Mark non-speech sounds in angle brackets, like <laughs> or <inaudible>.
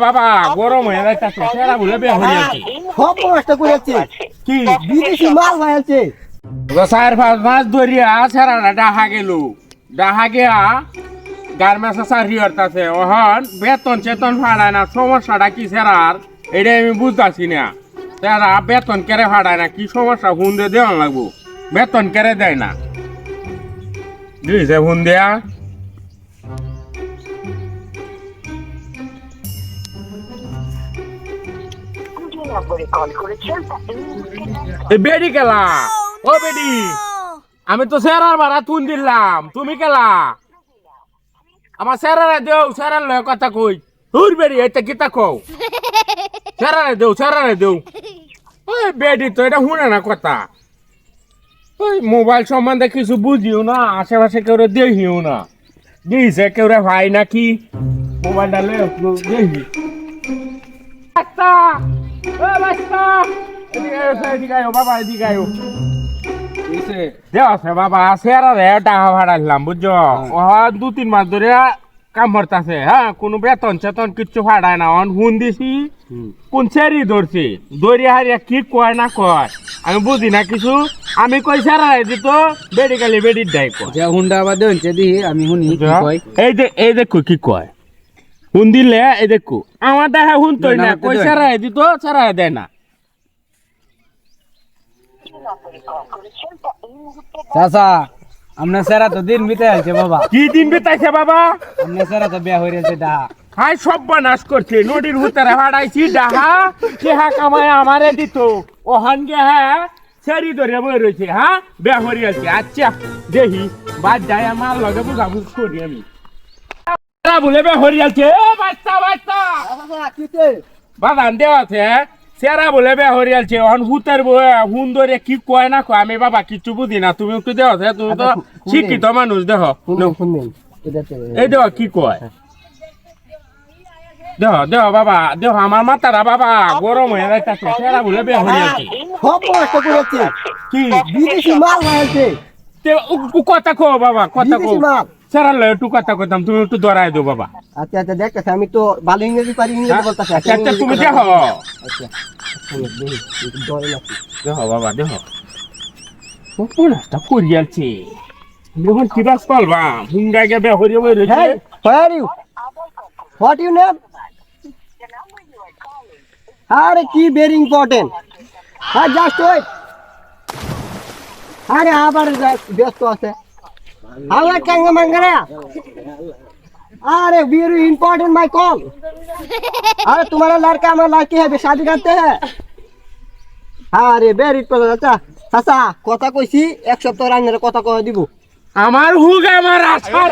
বাবা গরম হয়ে যাইতাছে সেরা বলে বে হয়ে যাচ্ছে। সব নষ্ট করেছে। কি? বিদেশি মাল হয়েছে চার পাঁচ মাস ধরিয়া সেরাটা ডাহা গেল। ডাহা গিয়া গার্মেন্টস চাকরি করতেছে। ওহন বেতন চেতন ফাড়ায় না সমস্যাটা কি সেরার? এটা আমি বুঝতেছি না। সেরা বেতন কেড়ে ফাড়ায় না কি সমস্যা? হুন দিয়ে দেওয়া লাগবো। বেতন কেড়ে দেয় না। দিয়েছে হুন দেয়া নম্বরে কল করেছেন। বেডি কেলা। ও বেডি আমি তো সেরার ভাড়া তুন দিলাম। তুমি কেলা? আমার সেরারে দেও সেরার লয় কথা কই। হুর বেডি এটা কিতা কও? <laughs> সেরারে দেও সেরারে দেও। ওই বেডি তো এটা শুনে না কথা। ওই মোবাইল সম্বন্ধে কিছু বুঝিও না আশেপাশে কেউ দেখিও না। দিয়েছে কেউ রে ভাই নাকি? মোবাইলটা লয়ে দেখি বাচ্চা দু তিন মাস ধরে কাম করতেছে হ্যাঁ কোনো বেতন চেতন কিচ্ছু ভাড়ায় না অন হুন দিছি কোন সেরি ধরছে দড়ি হারিয়া কি কয় না কয় আমি বুঝি না কিছু আমি কই সেরা দিত বেড়ি গেলে বেড়ির ডাই কয় হুন্ডা বাদে হচ্ছে আমি শুনি এই যে এই দেখো কি কয়? হুন দিলে এই দেখো আমার দেখা হুন তো না কই। দিত দেয় না। চাচা আপনার সেরা তো দিন বাবা। কি দিন বিতাইছে বাবা? আপনার সেরা তো বিয়া গেছে হাই সব বানাস করছে নদীর ভিতরে হারাইছি ডাহা। চেহা কামায় আমারে দিত। ওহান গে হ্যাঁ সেরি ধরে বই রয়েছে হ্যাঁ আচ্ছা দেখি বাদ যায় আমার লগে বুঝা বুঝ করি আমি। এরা বলে বেহরি আছে এ বাচ্চা বাচ্চা। বাদান দেওয়া আছে সেরা বলে বেহরি আছে ওহান হুতের হুন ধরে কি কয় না কয় আমি বাবা কিচ্ছু বুঝি না। তুমি একটু দেওয়া আছে তুমি তো শিক্ষিত মানুষ দেহ। এই দেহ কি কয়? দেহ দেহ বাবা দেহ আমার মাথারা বাবা গরম হয়ে যাইতাছে সেরা বলে আছে সব মুহূর্তে করেছে কি? বিদেশি মাল হয়েছে কথা কো বাবা কথা কো একটু কথা কইতাম তুমি একটু দরাই দাও বাবা। আচ্ছা আচ্ছা দেখতেছি আমি তো ভালো ইংরেজি পারি ইংরেজি বলতেছি আচ্ছা আচ্ছা তুমি দেহ আচ্ছা বাবা যখন কিরাস পালবা? হুঙ্গা বই calling আরে কি ভেরি ইম্পর্টেন্ট হ্যাঁ জাস্ট আরে আবার ব্যস্ত আছে। আবার কেঙ্গা মাঙ্গারা अरे वेरी इम्पोर्टेंट माय कॉल अरे तुम्हारा लड़का हमारा लड़की है शादी करते हैं আরে বেরি আচ্ছা চাচা কথা কইছি এক সপ্তাহ রান্নার কথা কয়ে দিব আমার হুগ আমার আশা